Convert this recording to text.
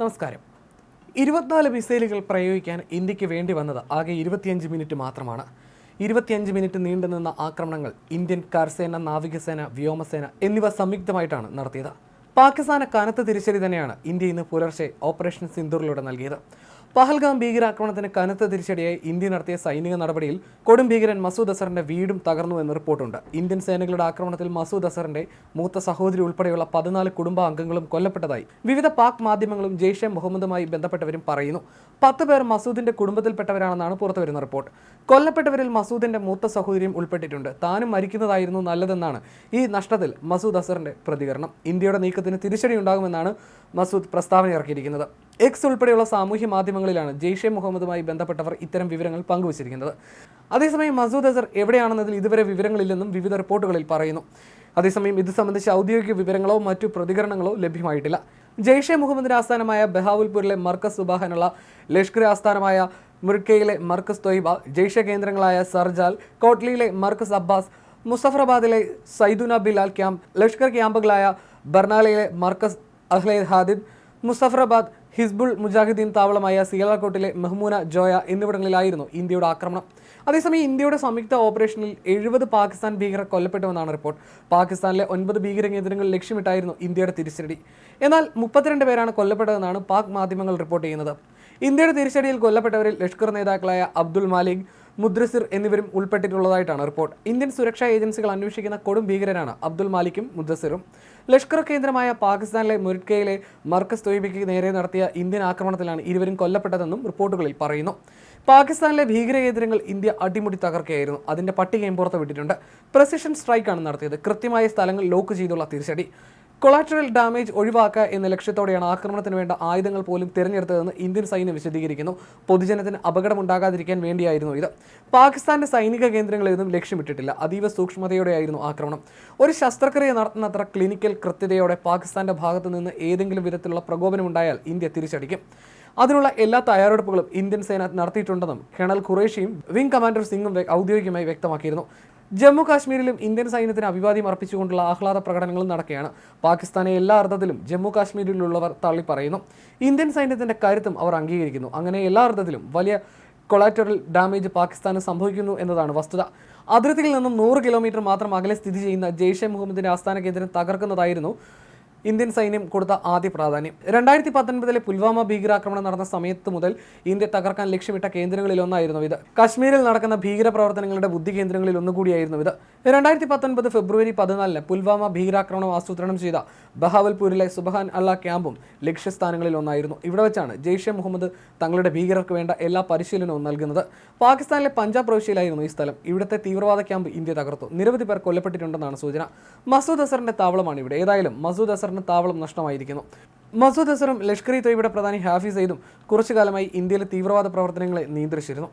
നമസ്കാരം. ഇരുപത്തിനാല് മിസൈലുകൾ പ്രയോഗിക്കാൻ ഇന്ത്യയ്ക്ക് വേണ്ടി വന്നത് ആകെ ഇരുപത്തിയഞ്ച് മിനിറ്റ് മാത്രമാണ്. ഇരുപത്തിയഞ്ച് മിനിറ്റ് നീണ്ടുനിന്ന ആക്രമണങ്ങൾ ഇന്ത്യൻ കരസേന നാവികസേന വ്യോമസേന എന്നിവ സംയുക്തമായിട്ടാണ് നടത്തിയത്. പാകിസ്ഥാന് കനത്ത തിരിച്ചടി തന്നെയാണ് ഇന്ത്യ ഇന്ന് പുലർച്ചെ ഓപ്പറേഷൻ സിന്ദൂറിലൂടെ നൽകിയത്. പഹൽഗാം ഭീകരാക്രമണത്തിന് കനത്ത തിരിച്ചടിയായി ഇന്ത്യ നടത്തിയ സൈനിക നടപടിയിൽ കൊടും ഭീകരൻ മസൂദ് അസറിന്റെ വീടും തകർന്നു എന്ന് റിപ്പോർട്ടുണ്ട്. ഇന്ത്യൻ സേനകളുടെ ആക്രമണത്തിൽ മസൂദ് അസറിന്റെ മൂത്ത സഹോദരി ഉൾപ്പെടെയുള്ള പതിനാല് കുടുംബാംഗങ്ങളും കൊല്ലപ്പെട്ടതായി വിവിധ പാക് മാധ്യമങ്ങളും ജെയ്ഷെ മുഹമ്മദുമായി ബന്ധപ്പെട്ടവരും പറയുന്നു. പത്ത് പേർ മസൂദിന്റെ കുടുംബത്തിൽപ്പെട്ടവരാണെന്നാണ് പുറത്തുവരുന്ന റിപ്പോർട്ട്. കൊല്ലപ്പെട്ടവരിൽ മസൂദിന്റെ മൂത്ത സഹോദരിയും ഉൾപ്പെട്ടിട്ടുണ്ട്. താനും മരിക്കുന്നതായിരുന്നു നല്ലതെന്നാണ് ഈ നഷ്ടത്തിൽ മസൂദ് അസറിന്റെ പ്രതികരണം. ഇന്ത്യയുടെ നീക്കത്തിന് തിരിച്ചടി ഉണ്ടാകുമെന്നാണ് മസൂദ് പ്രസ്താവന ഇറക്കിയിരിക്കുന്നത് എക്സ് ഉൾപ്പെടെയുള്ള സാമൂഹ്യ മാധ്യമങ്ങളിലാണ് ജെയ്ഷെ മുഹമ്മദുമായി ബന്ധപ്പെട്ടവർ ഇത്തരം വിവരങ്ങൾ പങ്കുവച്ചിരിക്കുന്നത്. അതേസമയം മസൂദ് അസർ എവിടെയാണെന്നതിൽ ഇതുവരെ വിവരങ്ങളില്ലെന്നും വിവിധ റിപ്പോർട്ടുകളിൽ പറയുന്നു. അതേസമയം ഇത് സംബന്ധിച്ച് ഔദ്യോഗിക വിവരങ്ങളോ മറ്റു പ്രതികരണങ്ങളോ ലഭ്യമായിട്ടില്ല. ജെയ്ഷെ മുഹമ്മദിന്റെ ആസ്ഥാനമായ ബഹാവുൽപൂരിലെ മർക്കസ് സുബാഹനുള്ള ലഷ്കർ ആസ്ഥാനമായ മുർക്കയിലെ മർക്കസ് തൊയ്ബ ജെയ്ഷെ കേന്ദ്രങ്ങളായ സർജാൽ കോട്ട്ലിയിലെ മർക്കസ് അബ്ബാസ് മുസഫറാബാദിലെ സൈദുന ബിലാൽ ക്യാമ്പ് ലഷ്കർ ക്യാമ്പുകളായ ബർണാലയിലെ മർക്കസ് അഹ്ലേദ് ഹാദിദ് മുസഫറാബാദ് ഹിസ്ബുൾ മുജാഹിദ്ദീൻ താവളമായ സിയാലക്കോട്ടിലെ മെഹ്മൂന ജോയ എന്നിവിടങ്ങളിലായിരുന്നു ഇന്ത്യയുടെ ആക്രമണം. അതേസമയം ഇന്ത്യയുടെ സംയുക്ത ഓപ്പറേഷനിൽ എഴുപത് പാകിസ്ഥാൻ ഭീകരർ കൊല്ലപ്പെട്ടുവെന്നാണ് റിപ്പോർട്ട്. പാകിസ്ഥാനിലെ ഒൻപത് ഭീകര കേന്ദ്രങ്ങൾ ലക്ഷ്യമിട്ടായിരുന്നു ഇന്ത്യയുടെ തിരിച്ചടി. എന്നാൽ മുപ്പത്തിരണ്ട് പേരാണ് കൊല്ലപ്പെട്ടതെന്നാണ് പാക് മാധ്യമങ്ങൾ റിപ്പോർട്ട് ചെയ്യുന്നത്. ഇന്ത്യയുടെ തിരിച്ചടിയിൽ കൊല്ലപ്പെട്ടവരിൽ ലഷ്കർ നേതാക്കളായ അബ്ദുൾ മാലിക് മുദ്രസിർ എന്നിവരും ഉൾപ്പെട്ടിട്ടുള്ളതായിട്ടാണ് റിപ്പോർട്ട്. ഇന്ത്യൻ സുരക്ഷാ ഏജൻസികൾ അന്വേഷിക്കുന്ന കൊടും ഭീകരനാണ് അബ്ദുൾ മാലിക്കും മുദ്രസിറും. ലഷ്കർ കേന്ദ്രമായ പാകിസ്ഥാനിലെ മുരിക്കയിലെ മർക്കസ് തൊയ്ബിക്ക് നേരെ നടത്തിയ ഇന്ത്യൻ ആക്രമണത്തിലാണ് ഇരുവരും കൊല്ലപ്പെട്ടതെന്നും റിപ്പോർട്ടുകളിൽ പറയുന്നു. പാകിസ്ഥാനിലെ ഭീകര കേന്ദ്രങ്ങൾ ഇന്ത്യ അടിമുടി തകർക്കുകയായിരുന്നു. അതിന്റെ പട്ടികയും പുറത്ത് വിട്ടിട്ടുണ്ട് പ്രസിഷൻ സ്ട്രൈക്കാണ് നടത്തിയത്. കൃത്യമായ സ്ഥലങ്ങൾ ലോക്ക് ചെയ്തുള്ള തിരിച്ചടി. കൊളാറ്ററൽ ഡാമേജ് ഒഴിവാക്കുക എന്ന ലക്ഷ്യത്തോടെയാണ് ആക്രമണത്തിന് വേണ്ട ആയുധങ്ങൾ പോലും തിരഞ്ഞെടുത്തതെന്ന് ഇന്ത്യൻ സൈന്യം വിശദീകരിക്കുന്നു. പൊതുജനത്തിന് അപകടമുണ്ടാകാതിരിക്കാൻ വേണ്ടിയായിരുന്നു ഇത്. പാകിസ്ഥാന്റെ സൈനിക കേന്ദ്രങ്ങളെയൊന്നും ലക്ഷ്യമിട്ടിട്ടില്ല. അതീവ സൂക്ഷ്മതയോടെയായിരുന്നു ആക്രമണം. ഒരു ശസ്ത്രക്രിയ നടത്തുന്നത്ര ക്ലിനിക്കൽ കൃത്യതയോടെ പാകിസ്ഥാന്റെ ഭാഗത്തു നിന്ന് ഏതെങ്കിലും വിധത്തിലുള്ള പ്രകോപനമുണ്ടായാൽ ഇന്ത്യ തിരിച്ചടിക്കും. അതിനുള്ള എല്ലാ തയ്യാറെടുപ്പുകളും ഇന്ത്യൻ സേന നടത്തിയിട്ടുണ്ടെന്നും കേണൽ ഖുറേഷിയും വിംഗ് കമാൻഡർ സിംഗും ഔദ്യോഗികമായി വ്യക്തമാക്കിയിരുന്നു. ജമ്മു കാശ്മീരിലും ഇന്ത്യൻ സൈന്യത്തിന് അഭിവാദ്യം അർപ്പിച്ചുകൊണ്ടുള്ള ആഹ്ലാദ പ്രകടനങ്ങൾ നടക്കുകയാണ്. പാകിസ്ഥാനെ എല്ലാ അർത്ഥത്തിലും ജമ്മു കാശ്മീരിലുള്ളവർ തള്ളി പറയുന്നു ഇന്ത്യൻ സൈന്യത്തിന്റെ കരുത്തും അവർ അംഗീകരിക്കുന്നു. അങ്ങനെ എല്ലാ അർത്ഥത്തിലും വലിയ കൊളാറ്ററൽ ഡാമേജ് പാകിസ്ഥാന് സംഭവിക്കുന്നു എന്നതാണ് വസ്തുത. അതിർത്തിയിൽ നിന്നും നൂറ് കിലോമീറ്റർ മാത്രം അകലെ സ്ഥിതി ചെയ്യുന്ന ജെയ്ഷെ മുഹമ്മദിന്റെ ആസ്ഥാന കേന്ദ്രം തകർക്കുന്നതായിരുന്നു ഇന്ത്യൻ സൈന്യം കൊടുത്ത ആദ്യ പ്രാധാന്യം. രണ്ടായിരത്തി പത്തൊൻപതിലെ പുൽവാമ ഭീകരാക്രമണം നടന്ന സമയത്ത് മുതൽ ഇന്ത്യ തകർക്കാൻ ലക്ഷ്യമിട്ട കേന്ദ്രങ്ങളിൽ ഒന്നായിരുന്നു ഇത്. കശ്മീരിൽ നടക്കുന്ന ഭീകര പ്രവർത്തനങ്ങളുടെ ബുദ്ധി കേന്ദ്രങ്ങളിൽ ഒന്നുകൂടിയായിരുന്നു ഇത്. രണ്ടായിരത്തി പത്തൊൻപത് ഫെബ്രുവരി പതിനാലിന് പുൽവാമ ഭീകരാക്രമണം ആസൂത്രണം ചെയ്ത ബഹാവൽപൂരിലെ സുബഹാൻ അള്ള ക്യാമ്പും ലക്ഷ്യസ്ഥാനങ്ങളിൽ ഒന്നായിരുന്നു. ഇവിടെ വെച്ചാണ് ജെയ്ഷെ മുഹമ്മദ് തങ്ങളുടെ ഭീകരർക്ക് വേണ്ട എല്ലാ പരിശീലനവും നൽകുന്നത്. പാകിസ്ഥാനിലെ പഞ്ചാബ് പ്രവിശ്യയിലായിരുന്നു ഈ സ്ഥലം. ഇവിടുത്തെ തീവ്രവാദ ക്യാമ്പ് ഇന്ത്യ തകർത്തു. നിരവധി പേർ കൊല്ലപ്പെട്ടിട്ടുണ്ടെന്നാണ് സൂചന. മസൂദ് അസറിന്റെ താവളമാണ് ഇവിടെ. ഏതായാലും മസൂദ് അസറിന്റെ താവളം നഷ്ടമായിരിക്കുന്നു. മസൂദ് അസറും ലഷ്കർ ഇ തൊയ്ബയുടെ പ്രധാനി ഹാഫിസ് സെയ്ദും കുറച്ചു കാലമായി ഇന്ത്യയിലെ തീവ്രവാദ പ്രവർത്തനങ്ങളെ നിയന്ത്രിച്ചിരുന്നു.